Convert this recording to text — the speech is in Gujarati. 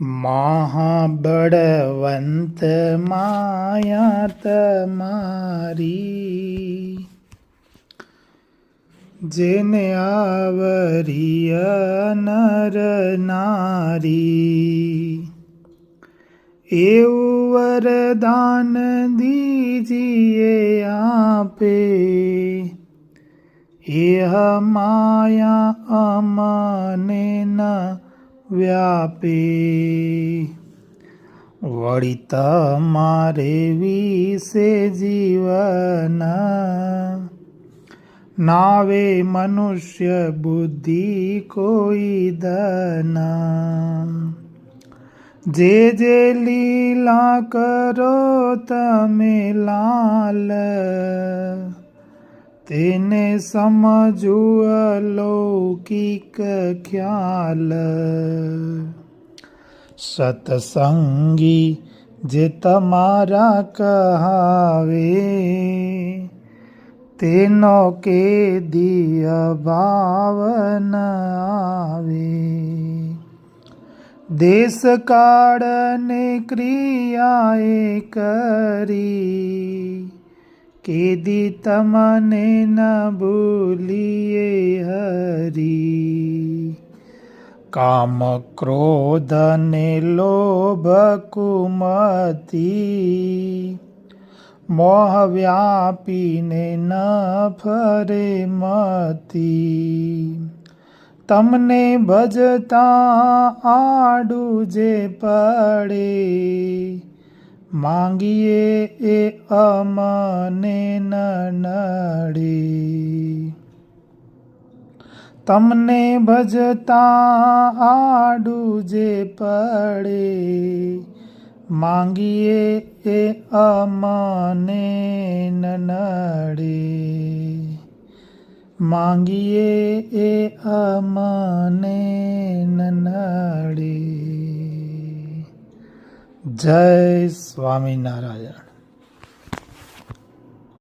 મહાબળવંત માયા તમારી જેને આવરીય નર નારી. એવું વરદાન દીજીએ આપે. એ માયા અમને ન વ્યાપે. વળી તમારે વિશે જીવન નાવે મનુષ્ય બુદ્ધિ કોઈ દન. જે જે લીલા કરો તમે લાલ. તેને સમજવું અલૌકિક ખ્યાલ. સતસંગી જે તમારા કહાવે, તેનો કે દિય ભાવન આવે. દેશ કાળને ક્રિયાએ કરી કેદી તમને ન ભૂલીએ હરી. કામ ક્રોધ ને લોભ કુમતી. મોહ વ્યાપીને ન ફરે મતી. તમને ભજતા આડું જે પડે. માંગીએ એ અમને નડી તમને ભજતા આડું જે પડે, માંગીએ એ અમને નડે માંગીએ એ અમને જય સ્વામિનારાયણ.